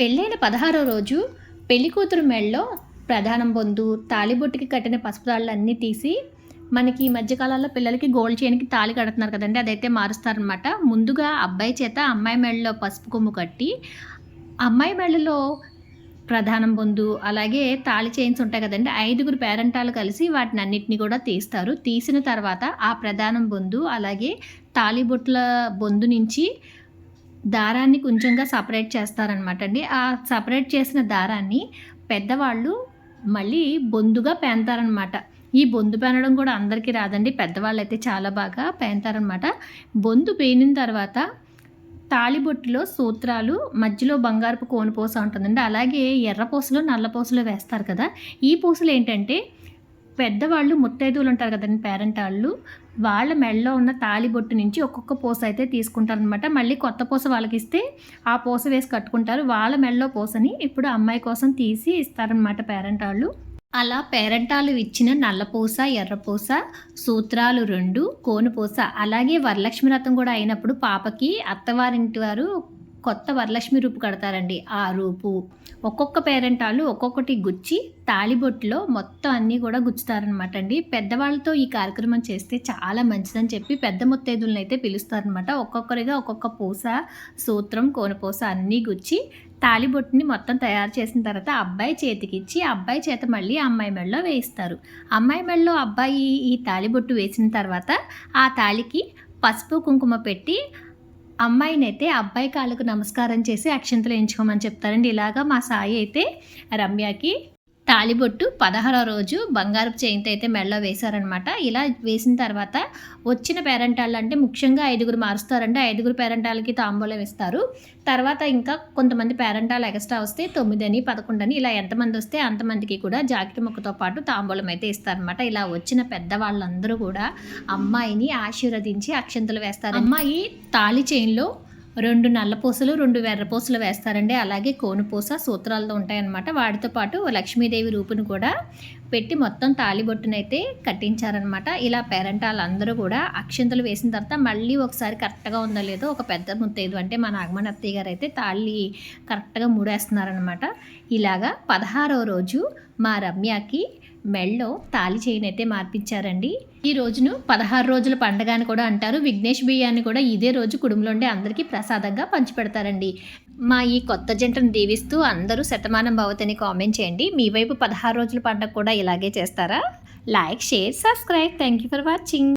పెళ్ళైన పదహారో రోజు పెళ్ళి కూతురు మెళ్ళలో ప్రధానం బొందు తాలిబొట్టుకి కట్టిన పసుపు తాళ్ళు అన్నీ తీసి మనకి ఈ మధ్యకాలంలో పిల్లలకి గోల్డ్ చైన్కి తాళి కడుతున్నారు కదండి అదైతే మారుస్తారనమాట ముందుగా అబ్బాయి చేత అమ్మాయి మెళ్ళలో పసుపు కొమ్ము కట్టి అమ్మాయి మెళ్ళలో ప్రధానం బొందు అలాగే తాళి చైన్స్ ఉంటాయి కదండి ఐదుగురు పేరెంటాలు కలిసి వాటిని అన్నిటిని కూడా తీస్తారు. తీసిన తర్వాత ఆ ప్రధానం బొందు అలాగే తాళిబొట్ల బొందు నుంచి దారాన్ని కొంచెంగా సపరేట్ చేస్తారనమాట అండి. ఆ సపరేట్ చేసిన దారాన్ని పెద్దవాళ్ళు మళ్ళీ బొందుగా పేంతారనమాట ఈ బొందు పేనడం కూడా అందరికీ రాదండి. పెద్దవాళ్ళు అయితే చాలా బాగా పేంతారనమాట బొందు పేనిన తర్వాత తాళిబొట్టులో సూత్రాలు మధ్యలో బంగారపు కోనుపూస ఉంటుందండి. అలాగే ఎర్ర పూసలు నల్ల పూసలు వేస్తారు కదా. ఈ పూసలు ఏంటంటే పెద్దవాళ్ళు ముత్తైదువులు ఉంటారు కదండి పేరెంట్ వాళ్ళు వాళ్ళ మెడలో ఉన్న తాళిబొట్టు నుంచి ఒక్కొక్క పూస అయితే తీసుకుంటారనమాట మళ్ళీ కొత్త పూస వాళ్ళకి ఇస్తే ఆ పూస వేసి కట్టుకుంటారు. వాళ్ళ మెడలో పూసని ఇప్పుడు అమ్మాయి కోసం తీసి ఇస్తారనమాట పేరెంట్ వాళ్ళు. అలా పేరెంటాలు ఇచ్చిన నల్లపూస ఎర్రపూస సూత్రాలు రెండు కోనుపూస అలాగే వరలక్ష్మి రథం కూడా అయినప్పుడు పాపకి అత్తవారింటి వారు కొత్త వరలక్ష్మి రూపు కడతారండి. ఆ రూపు. ఒక్కొక్క పేరెంట్ వాళ్ళు ఒక్కొక్కటి గుచ్చి తాళిబొట్టులో మొత్తం అన్నీ కూడా గుచ్చుతారనమాట అండి పెద్దవాళ్ళతో ఈ కార్యక్రమం చేస్తే చాలా మంచిదని చెప్పి పెద్ద ముత్తైదులను అయితే పిలుస్తారనమాట. ఒక్కొక్కరిగా ఒక్కొక్క పూస సూత్రం కోనపూస అన్నీ గుచ్చి తాళిబొట్టుని మొత్తం తయారు చేసిన తర్వాత అబ్బాయి చేతికి ఇచ్చి అబ్బాయి చేత మళ్ళీ అమ్మాయి మెడలో వేయిస్తారు. అమ్మాయి మెడలో అబ్బాయి ఈ తాళిబొట్టు వేసిన తర్వాత ఆ తాళికి పసుపు కుంకుమ పెట్టి అమ్మాయినైతే అబ్బాయి కాళ్ళకు నమస్కారం చేసి అక్షంతలు ఎంచుకోమని చెప్తారండి. ఇలాగా మా సాయి అయితే రమ్యకి తాలిబొట్టు పదహారో రోజు బంగారపు చేయింత అయితే మెడలో వేశారనమాట ఇలా వేసిన తర్వాత వచ్చిన పేరెంటాళ్ళు అంటే ముఖ్యంగా ఐదుగురు మారుస్తారంటే ఐదుగురు పేరెంటాలకి తాంబూలం ఇస్తారు. తర్వాత ఇంకా కొంతమంది పేరెంటాలు ఎక్స్ట్రా వస్తే తొమ్మిది అని ఇలా ఎంతమంది వస్తే అంతమందికి కూడా జాకెట్ ముక్కతో పాటు తాంబూలం అయితే ఇస్తారనమాట ఇలా వచ్చిన పెద్దవాళ్ళందరూ కూడా అమ్మాయిని ఆశీర్వదించి అక్షంతలు వేస్తారు అమ్మాయి తాళి చైన్లో రెండు నల్ల పూసలు రెండు వెర్ర పూసలు వేస్తారండి. అలాగే కోనుపూస సూత్రాలతో ఉంటాయన్నమాట. వాటితో పాటు లక్ష్మీదేవి రూపును కూడా పెట్టి మొత్తం తాలిబొట్టునైతే కట్టించారనమాట ఇలా పేరెంట్ వాళ్ళందరూ కూడా అక్షింతలు వేసిన తర్వాత మళ్ళీ ఒకసారి కరెక్ట్గా ఉందో లేదో ఒక పెద్ద ముత్తైదు అంటే మా నాగమణి అత్తయ్య గారు అయితే తాళి కరెక్ట్గా మూడేస్తున్నారనమాట ఇలాగా పదహారవ రోజు మా రమ్యకి మెళ్ళో తాలి చేయనైతే మార్పించారండి. ఈ రోజును పదహారు రోజుల పండగ అని కూడా అంటారు. విఘ్నేష్ బియ్యాన్ని కూడా ఇదే రోజు కుటుంబంలో ఉండే అందరికీ ప్రసాదంగా పంచిపెడతారండి. మా ఈ కొత్త జంటను దీవిస్తూ అందరూ శతమానం భవతని కామెంట్ చేయండి. మీ వైపు పదహారు రోజుల పండగ కూడా ఇలాగే చేస్తారా? Like share subscribe. Thank you for watching.